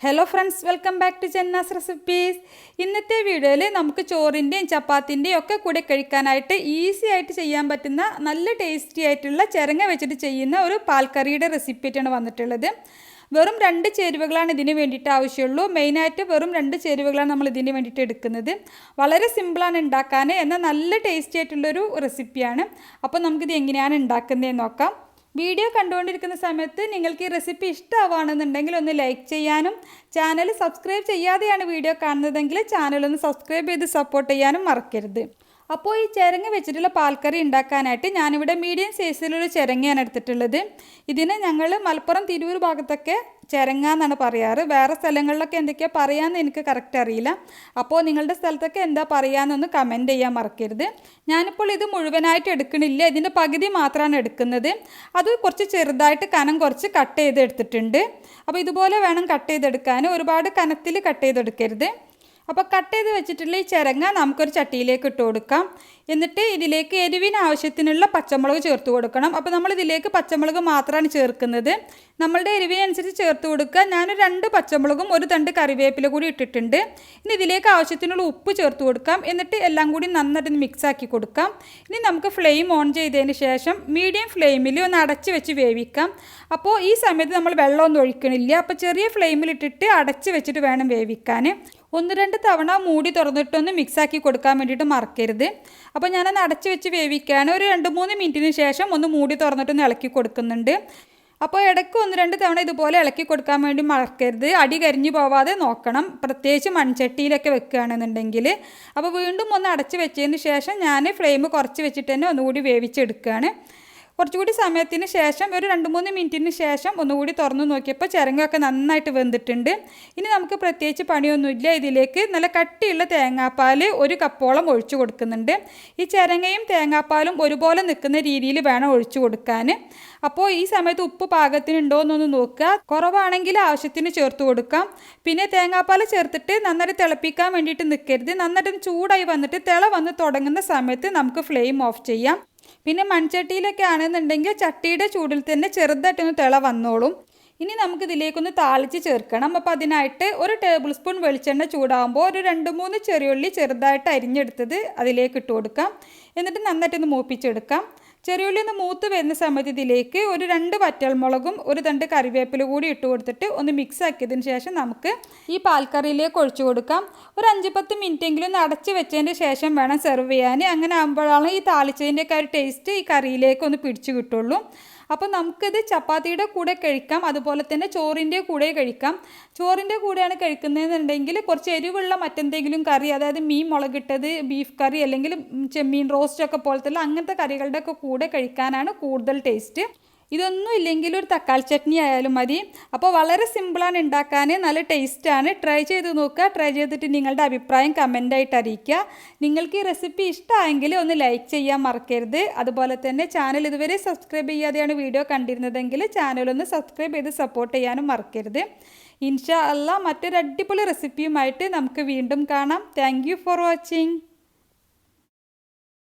Hello friends welcome back to Chenna's recipes ഇന്നത്തെ വീഡിയോയിൽ നമുക്ക് ചോറിന്റെയും ചപ്പാത്തിന്റെയും ഒക്കെ കൂടെ കഴിക്കാനായിട്ട് ഈസി ആയിട്ട് ചെയ്യാൻ പറ്റുന്ന നല്ല ടേസ്റ്റി ആയിട്ടുള്ള ചിരങ്ങ വെച്ചിട്ട് ചെയ്യുന്ന ഒരു പാൽക്കറിയുടെ റെസിപ്പി ആയിട്ടാണ് വന്നിട്ടുള്ളത്. വെറും രണ്ട് ചേരുവകളാണ് ഇതിന് വേണ്ടിയിട്ട് ആവശ്യമുള്ളൂ. മെയിനായിട്ട് വെറും രണ്ട് ചേരുവകളാണ് നമ്മൾ ഇതിന് വേണ്ടിയിട്ട് എടുക്കുന്നത്. വളരെ സിമ്പിളാണ് ഉണ്ടാക്കാൻ. എന്നാൽ നല്ല ടേസ്റ്റി ആയിട്ടുള്ളൊരു റെസിപ്പിയാണ് അപ്പോൾ നമുക്കിത് എങ്ങനെയാണ് ഉണ്ടാക്കുന്നതെന്ന് നോക്കാം. വീഡിയോ കണ്ടുകൊണ്ടിരിക്കുന്ന സമയത്ത് നിങ്ങൾക്ക് ഈ റെസിപ്പി ഇഷ്ടമാവുകയാണെന്നുണ്ടെങ്കിൽ ഒന്ന് ലൈക്ക് ചെയ്യാനും ചാനൽ സബ്സ്ക്രൈബ് ചെയ്യാതെയാണ് വീഡിയോ കാണുന്നതെങ്കിൽ ചാനൽ ഒന്ന് സബ്സ്ക്രൈബ് ചെയ്ത് സപ്പോർട്ട് ചെയ്യാനും മറക്കരുത്. അപ്പോൾ ഈ ചിരങ്ങ വെച്ചിട്ടുള്ള പാൽക്കറി ഉണ്ടാക്കാനായിട്ട് ഞാനിവിടെ മീഡിയം സൈസിലൊരു ചിരങ്ങയാണ് എടുത്തിട്ടുള്ളത്. ഇതിന് ഞങ്ങൾ മലപ്പുറം തിരൂർ ഭാഗത്തൊക്കെ ചിരങ്ങ എന്നാണ് പറയാറ്. വേറെ സ്ഥലങ്ങളിലൊക്കെ എന്തൊക്കെയാണ് പറയാമെന്ന് എനിക്ക് കറക്റ്റ് അറിയില്ല. അപ്പോൾ നിങ്ങളുടെ സ്ഥലത്തൊക്കെ എന്താ പറയാമെന്നൊന്ന് കമന്റ് ചെയ്യാൻ മറക്കരുത്. ഞാനിപ്പോൾ ഇത് മുഴുവനായിട്ട് എടുക്കണില്ല. ഇതിന്റെ പകുതി മാത്രമാണ് എടുക്കുന്നത്. അത് കുറച്ച് ചെറുതായിട്ട് കനം കുറച്ച് കട്ട് ചെയ്തെടുത്തിട്ടുണ്ട്. അപ്പോൾ ഇതുപോലെ വേണം കട്ട് ചെയ്തെടുക്കാൻ. ഒരുപാട് കനത്തിൽ കട്ട് ചെയ്തെടുക്കരുത്. അപ്പോൾ കട്ട് ചെയ്ത് വെച്ചിട്ടുള്ള ഈ ചിരങ്ങ നമുക്കൊരു ചട്ടിയിലേക്ക് ഇട്ട് കൊടുക്കാം. എന്നിട്ട് ഇതിലേക്ക് എരിവിന് ആവശ്യത്തിനുള്ള പച്ചമുളക് ചേർത്ത് കൊടുക്കണം. അപ്പോൾ നമ്മൾ ഇതിലേക്ക് പച്ചമുളക് മാത്രമാണ് ചേർക്കുന്നത്. നമ്മളുടെ എരിവിനനുസരിച്ച് ചേർത്ത് കൊടുക്കുക. ഞാനൊരു രണ്ട് പച്ചമുളകും ഒരു തണ്ട് കറിവേപ്പില കൂടി ഇട്ടിട്ടുണ്ട്. ഇനി ഇതിലേക്ക് ആവശ്യത്തിനുള്ള ഉപ്പ് ചേർത്ത് കൊടുക്കാം. എന്നിട്ട് എല്ലാം കൂടി നന്നായിട്ട് മിക്സ് ആക്കി കൊടുക്കാം. ഇനി നമുക്ക് ഫ്ലെയിം ഓൺ ചെയ്തതിന് ശേഷം മീഡിയം ഫ്ലെയിമിൽ ഒന്ന് അടച്ച് വെച്ച് വേവിക്കാം. അപ്പോൾ ഈ സമയത്ത് നമ്മൾ വെള്ളമൊന്നും ഒഴിക്കണില്ല. അപ്പോൾ ചെറിയ ഫ്ലെയിമിലിട്ടിട്ട് അടച്ച് വെച്ചിട്ട് വേണം വേവിക്കാൻ ഒന്ന് രണ്ട് തവണ മൂടി തുറന്നിട്ടൊന്ന് മിക്സാക്കി കൊടുക്കാൻ വേണ്ടിയിട്ട് മറക്കരുത്. അപ്പോൾ ഞാനത് അടച്ച് വെച്ച് വേവിക്കുകയാണ് ഒരു രണ്ട് മൂന്ന് മിനിറ്റിന് ശേഷം ഒന്ന് മൂടി തുറന്നിട്ടൊന്ന് ഇളക്കി കൊടുക്കുന്നുണ്ട്. അപ്പോൾ ഇടയ്ക്ക് ഒന്ന് രണ്ട് തവണ ഇതുപോലെ ഇളക്കി കൊടുക്കാൻ വേണ്ടി മറക്കരുത്. അടി കരിഞ്ഞു പോവാതെ നോക്കണം. പ്രത്യേകിച്ച് മൺചട്ടിയിലൊക്കെ വെക്കുകയാണെന്നുണ്ടെങ്കിൽ. അപ്പോൾ വീണ്ടും ഒന്ന് അടച്ച് വെച്ചതിന് ശേഷം ഞാൻ ഫ്ലെയിം കുറച്ച് വെച്ചിട്ട് തന്നെ ഒന്നുകൂടി വേവിച്ചെടുക്കുകയാണ്. കുറച്ചുകൂടി സമയത്തിന് ശേഷം ഒരു രണ്ട് മൂന്ന് മിനിറ്റിന് ശേഷം ഒന്നുകൂടി തുറന്നു നോക്കിയപ്പോൾ ചിരങ്ങയൊക്കെ നന്നായിട്ട് വെന്തിട്ടുണ്ട്. ഇനി നമുക്ക് പ്രത്യേകിച്ച് പണിയൊന്നുമില്ല. ഇതിലേക്ക് നല്ല കട്ടിയുള്ള തേങ്ങാപ്പാൽ ഒരു കപ്പോളം ഒഴിച്ചു കൊടുക്കുന്നുണ്ട്. ഈ ചിരങ്ങയും തേങ്ങാപ്പാലും ഒരുപോലെ നിൽക്കുന്ന രീതിയിൽ വേണം ഒഴിച്ചു കൊടുക്കാൻ. അപ്പോൾ ഈ സമയത്ത് ഉപ്പ് പാകത്തിനുണ്ടോ എന്നൊന്ന് നോക്കുക. കുറവാണെങ്കിൽ ആവശ്യത്തിന് ചേർത്ത് കൊടുക്കാം. പിന്നെ തേങ്ങാപ്പാൽ ചേർത്തിട്ട് നന്നായിട്ട് തിളപ്പിക്കാൻ വേണ്ടിയിട്ട് നിൽക്കരുത്. നന്നായിട്ട് ചൂടായി വന്നിട്ട് തിള വന്ന് തുടങ്ങുന്ന സമയത്ത് നമുക്ക് ഫ്ലെയിം ഓഫ് ചെയ്യാം. പിന്നെ മൺചട്ടിയിലൊക്കെ ആണെന്നുണ്ടെങ്കിൽ ചട്ടിയുടെ ചൂടിൽ തന്നെ ചെറുതായിട്ടൊന്ന് തിള വന്നോളും. ഇനി നമുക്ക് ഇതിലേക്കൊന്ന് താളിച്ച് ചേർക്കണം. അപ്പോൾ അതിനായിട്ട് ഒരു ടേബിൾ സ്പൂൺ വെളിച്ചെണ്ണ ചൂടാകുമ്പോൾ ഒരു രണ്ട് മൂന്ന് ചെറിയുള്ളി ചെറുതായിട്ട് അരിഞ്ഞെടുത്തത് അതിലേക്ക് ഇട്ട് കൊടുക്കാം. എന്നിട്ട് നന്നായിട്ടൊന്ന് മൂപ്പിച്ചെടുക്കാം. ചെറിയുള്ളി ഒന്ന് മൂത്ത് വരുന്ന സമയത്ത് ഇതിലേക്ക് ഒരു രണ്ട് വറ്റൽമുളകും ഒരു തണ്ട് കറിവേപ്പില കൂടി ഇട്ട് കൊടുത്തിട്ട് ഒന്ന് മിക്സ് ആക്കിയതിന് ശേഷം നമുക്ക് ഈ പാൽക്കറിയിലേക്ക് ഒഴിച്ചു കൊടുക്കാം. ഒരു അഞ്ച് പത്ത് മിനിറ്റെങ്കിലും ഒന്ന് അടച്ച് വെച്ചതിന് ശേഷം വേണം സെർവ് ചെയ്യാൻ. അങ്ങനെ ആകുമ്പോഴാണ് ഈ താളിച്ചതിന്റെയൊക്കെ ഒരു ടേസ്റ്റ് ഈ കറിയിലേക്ക് ഒന്ന് പിടിച്ചു കിട്ടുള്ളൂ. അപ്പോൾ നമുക്കിത് ചപ്പാത്തിയുടെ കൂടെ കഴിക്കാം അതുപോലെ തന്നെ ചോറിന്റെ കൂടെ കഴിക്കാം. ചോറിന്റെ കൂടെയാണ് കഴിക്കുന്നതെന്നുണ്ടെങ്കിൽ കുറച്ച് എരിവുള്ള മറ്റെന്തെങ്കിലും കറി അതായത് മീൻ മുളകിട്ടത് ബീഫ് കറി അല്ലെങ്കിൽ ചെമ്മീൻ റോസ്റ്റ് ഒക്കെ പോലത്തെ അങ്ങനത്തെ കറികളുടെ ഒക്കെ കൂടെ കഴിക്കാനാണ് കൂടുതൽ ടേസ്റ്റ്. ഇതൊന്നും ഇല്ലെങ്കിൽ ഒരു തക്കാളി ചട്നി ആയാലും മതി. അപ്പോൾ വളരെ സിമ്പിളാണ് ഉണ്ടാക്കാൻ. നല്ല ടേസ്റ്റാണ് ട്രൈ ചെയ്ത് നോക്കുക. ട്രൈ ചെയ്തിട്ട് നിങ്ങളുടെ അഭിപ്രായം കമന്റായിട്ട് അറിയിക്കുക. നിങ്ങൾക്ക് ഈ റെസിപ്പി ഇഷ്ടമായെങ്കിൽ ഒന്ന് ലൈക്ക് ചെയ്യാൻ മറക്കരുത്. അതുപോലെ തന്നെ ചാനൽ ഇതുവരെ സബ്സ്ക്രൈബ് ചെയ്യാതെയാണ് വീഡിയോ കണ്ടിരുന്നതെങ്കിൽ ചാനലൊന്ന് സബ്സ്ക്രൈബ് ചെയ്ത് സപ്പോർട്ട് ചെയ്യാനും മറക്കരുത്. ഇൻഷാ അല്ല മറ്റൊരു അടിപൊളി റെസിപ്പിയുമായിട്ട് നമുക്ക് വീണ്ടും കാണാം. Thank for watching